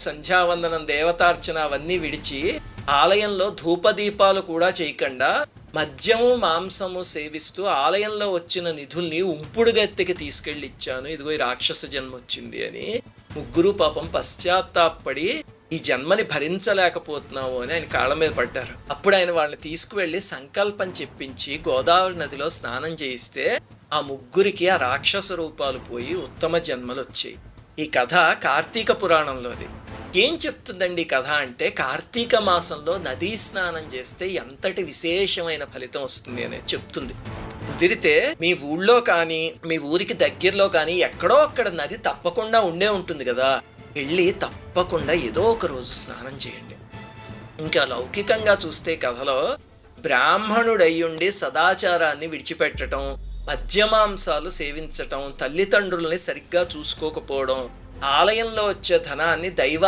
సంధ్యావందనం దేవతార్చన అవన్నీ విడిచి ఆలయంలో ధూపదీపాలు కూడా చేయకుండా మద్యము మాంసము సేవిస్తూ ఆలయంలో వచ్చిన నిధుల్ని ఉంపుడుగత్తెకి తీసుకెళ్ళి ఇచ్చాను ఇదిగో ఈ రాక్షస జన్మ వచ్చింది అని. ముగ్గురు పాపం పశ్చాత్తాపడి ఈ జన్మని భరించలేకపోతున్నావు అని ఆయన కాళ్ళ మీద పడ్డారు. అప్పుడు ఆయన వాళ్ళని తీసుకువెళ్ళి సంకల్పం చెప్పించి గోదావరి నదిలో స్నానం చేయిస్తే ఆ ముగ్గురికి ఆ రాక్షస రూపాలు పోయి ఉత్తమ జన్మలు వచ్చాయి ఈ కథ కార్తీక పురాణంలోది. ఏం చెప్తుందండి కథ అంటే కార్తీక మాసంలో నదీ స్నానం చేస్తే ఎంతటి విశేషమైన ఫలితం వస్తుంది అనేది చెప్తుంది. కుదిరితే మీ ఊళ్ళో కానీ మీ ఊరికి దగ్గరలో కానీ ఎక్కడో అక్కడ నది తప్పకుండా ఉండే ఉంటుంది కదా. వెళ్ళి తప్పకుండా ఏదో ఒక రోజు స్నానం చేయండి. ఇంకా లౌకికంగా చూస్తే కథలో బ్రాహ్మణుడయ్యుండి సదాచారాన్ని విడిచిపెట్టడం మద్యమాంసాలు సేవించటం తల్లిదండ్రుల్ని సరిగ్గా చూసుకోకపోవడం ఆలయంలో వచ్చే ధనాన్ని దైవాన్ని